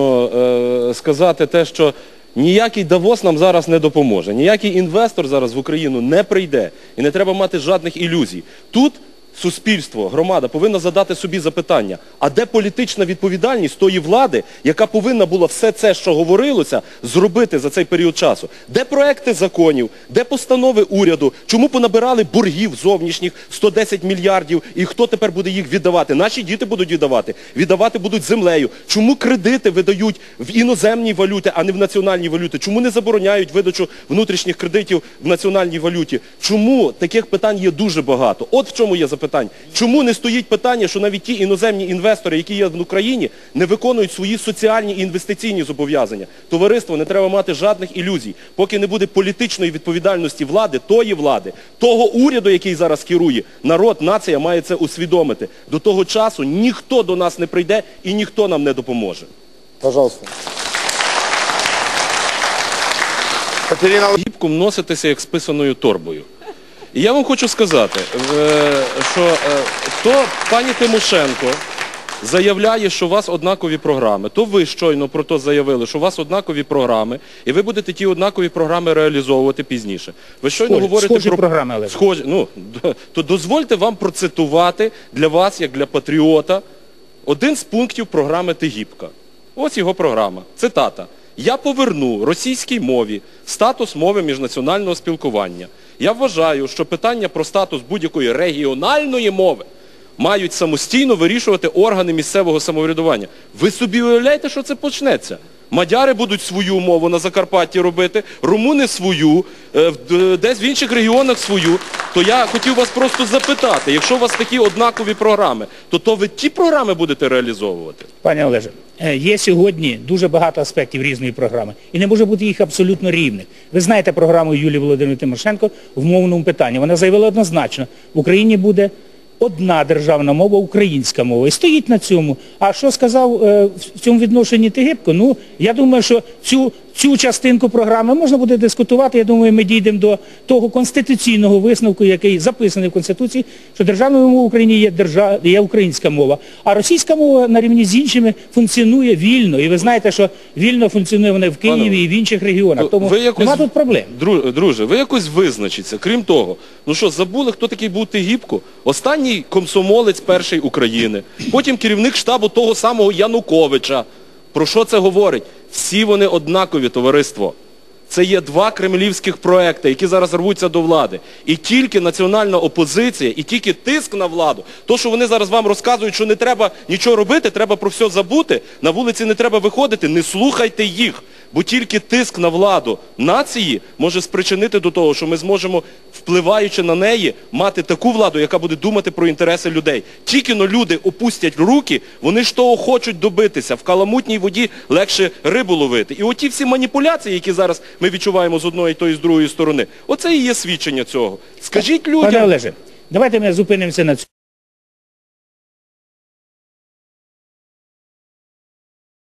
е, сказати те, що ніякий Давос нам зараз не допоможе, ніякий інвестор зараз в Україну не прийде і не треба мати жодних ілюзій. Тут суспільство, громада повинна задати собі запитання, а де політична відповідальність тої влади, яка повинна була все це, що говорилося, зробити за цей період часу? Де проекти законів, де постанови уряду, чому понабирали боргів зовнішніх 110 мільярдів і хто тепер буде їх віддавати? Наші діти будуть віддавати, віддавати будуть землею. Чому кредити видають в іноземній валюті, а не в національній валюті? Чому не забороняють видачу внутрішніх кредитів в національній валюті? Чому таких питань є дуже багато? От в чому є запитання. Чому не стоїть питання, що навіть ті іноземні інвестори, які є в Україні, не виконують свої соціальні і інвестиційні зобов'язання? Товариство, не треба мати жодних ілюзій. Поки не буде політичної відповідальності влади, тої влади, того уряду, який зараз керує, народ, нація має це усвідомити. До того часу ніхто до нас не прийде і ніхто нам не допоможе. Пожалуйста. Катерина гібком носитися як з писаною торбою. І я вам хочу сказати, е, що е, то пані Тимошенко заявляє, що у вас однакові програми, то ви щойно про то заявили, що у вас однакові програми, і ви будете ті однакові програми реалізовувати пізніше. Ви щойно Схожі- говорите схожі про програми, Олеже. схожі. Ну, то дозвольте вам процитувати для вас, як для патріота, один з пунктів програми Тегібка. Ось його програма. Цитата. Я поверну російській мові статус мови міжнаціонального спілкування. Я вважаю, що питання про статус будь-якої регіональної мови мають самостійно вирішувати органи місцевого самоврядування. Ви собі уявляєте, що це почнеться? Мадяри будуть свою мову на Закарпатті робити, румуни свою, е, д- десь в інших регіонах свою. То я хотів вас просто запитати, якщо у вас такі однакові програми, то то ви ті програми будете реалізовувати? Пане Олеже, е, є сьогодні дуже багато аспектів різної програми. І не може бути їх абсолютно рівних. Ви знаєте програму Юлії Володимирівни Тимошенко в мовному питанні. Вона заявила однозначно, в Україні буде одна державна мова, українська мова. І стоїть на цьому. А що сказав е, в цьому відношенні Тигибко? Ну, я думаю, що цю, цю частинку програми можна буде дискутувати. Я думаю, ми дійдемо до того конституційного висновку, який записаний в Конституції, що державною мовою в Україні є, держа... є українська мова. А російська мова на рівні з іншими функціонує вільно. І ви знаєте, що вільно функціонує вона в Києві Пане, і в інших регіонах. Тому якось- нема тут проблем. Друже, ви якось визначіться. Крім того, ну що, забули, хто такий був Тигіпко? Останній комсомолець перший України, потім керівник штабу того самого Януковича. Про що це говорить? Всі вони однакові, товариство. Це є два кремлівських проекти, які зараз рвуться до влади. І тільки національна опозиція, і тільки тиск на владу. То, що вони зараз вам розказують, що не треба нічого робити, треба про все забути, на вулиці не треба виходити, не слухайте їх. Бо тільки тиск на владу нації може спричинити до того, що ми зможемо, впливаючи на неї, мати таку владу, яка буде думати про інтереси людей. Тільки но люди опустять руки, вони ж того хочуть добитися. В каламутній воді легше рибу ловити. І оті всі маніпуляції, які зараз ми відчуваємо з одної і з другої сторони, оце і є свідчення цього. Скажіть людям. Пане Олеже, давайте ми зупинимося на цьому.